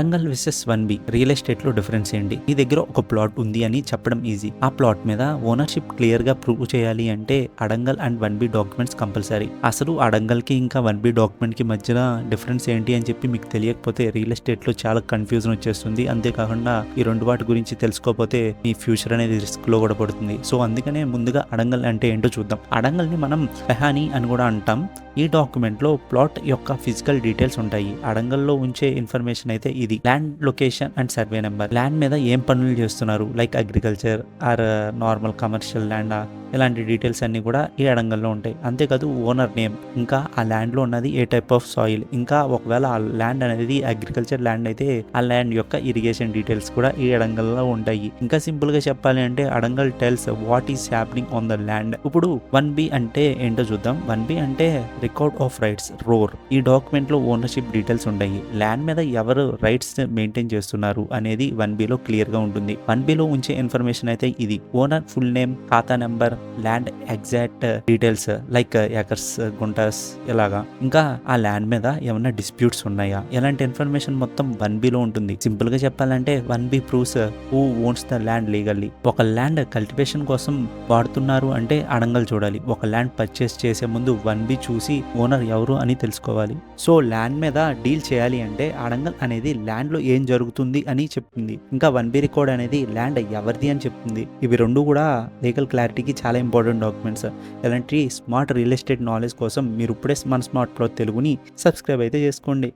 Adangal versus one B real ఎస్టేట్లో difference ఏంటి? మీ దగ్గర ఒక ప్లాట్ ఉంది అని చెప్పడం ఈజీ ఆ ప్లాట్ మీద ఓనర్షిప్ క్లియర్గా ప్రూవ్ చేయాలి అంటే Adangal and one B documents compulsory అసలు అడంగల్కి ఇంకా వన్ బి డాక్యుమెంట్కి మధ్యన డిఫరెన్స్ ఏంటి అని చెప్పి మీకు తెలియకపోతే రియల్ ఎస్టేట్లో చాలా కన్ఫ్యూజన్ వచ్చేస్తుంది. అంతేకాకుండా ఈ రెండు వాటి గురించి తెలుసుకోకపోతే మీ ఫ్యూచర్ అనేది రిస్క్లో కూడా పడుతుంది. సో అందుకనే ముందుగా అడంగల్ అంటే ఏంటో చూద్దాం. అడంగల్ని మనం పెహానీ అని కూడా అంటాం. ఈ డాక్యుమెంట్లో ప్లాట్ యొక్క ఫిజికల్ డీటెయిల్స్ ఉంటాయి. అడంగల్లో ఉంచే ఇన్ఫర్మేషన్ అయితే ఇది land location and survey number land మీద ఏం పనులు చేస్తున్నారు? Like agriculture or normal commercial land ఇలాంటి డీటెయిల్స్ అన్నీ కూడా ఈ అడంగల్లో ఉంటాయి. అంతేకాదు ఓనర్ నేమ్ ఇంకా ఆ ల్యాండ్లో ఉన్నది ఏ టైప్ ఆఫ్ సాయిల్ ఇంకా ఒకవేళ ఆ ల్యాండ్ అనేది అగ్రికల్చర్ ల్యాండ్ అయితే ఆ ల్యాండ్ యొక్క ఇరిగేషన్ డీటెయిల్స్ కూడా ఈ అడంగల్లో ఉంటాయి. ఇంకా సింపుల్గా చెప్పాలి అంటే adangal tells what is happening on the land. ఇప్పుడు వన్ బి అంటే ఏంటో చూద్దాం. వన్ బి అంటే రికార్డ్ ఆఫ్ రైట్స్ రోర్. ఈ డాక్యుమెంట్లో ఓనర్షిప్ డీటెయిల్స్ ఉంటాయి. ల్యాండ్ మీద ఎవరు రైట్స్ మెయింటైన్ చేస్తున్నారు అనేది వన్ బిలో క్లియర్గా ఉంటుంది. వన్ బిలో ఉంచే ఇన్ఫర్మేషన్ అయితే ఇది. Owner full name khata number land exact details like acres గుంటస్ ఇలాగా ఇంకా ఆ ల్యాండ్ మీద ఏమైనా డిస్ప్యూట్స్ ఉన్నాయా? ఇలాంటి ఇన్ఫర్మేషన్ మొత్తం వన్ బిలో ఉంటుంది. సింపుల్గా చెప్పాలంటే one B proofs who owns the land legally ఒక ల్యాండ్ కల్టివేషన్ కోసం వాడుతున్నారు అంటే అడంగలు చూడాలి. ఒక ల్యాండ్ పర్చేస్ చేసే ముందు వన్ బి చూసి ఓనర్ ఎవరు అని తెలుసుకోవాలి. సో ల్యాండ్ మీద డీల్ చేయాలి అంటే అడంగల్ అనేది ల్యాండ్లో ఏం జరుగుతుంది అని చెప్తుంది. ఇంకా వన్ బి రికార్డ్ అనేది ల్యాండ్ ఎవరిది అని చెప్తుంది. ఇవి రెండు కూడా లీగల్ క్లారిటీకి చాలా ఇంపార్టెంట్ డాక్యుమెంట్స్ ఇలాంటి స్మార్ట్ రియల్ ఎస్టేట్ నాలెడ్జ్ కోసం మీరు ఇప్పుడే మన స్మార్ట్ ప్రో తెలుగుని సబ్స్క్రైబ్ అయితే చేసుకోండి.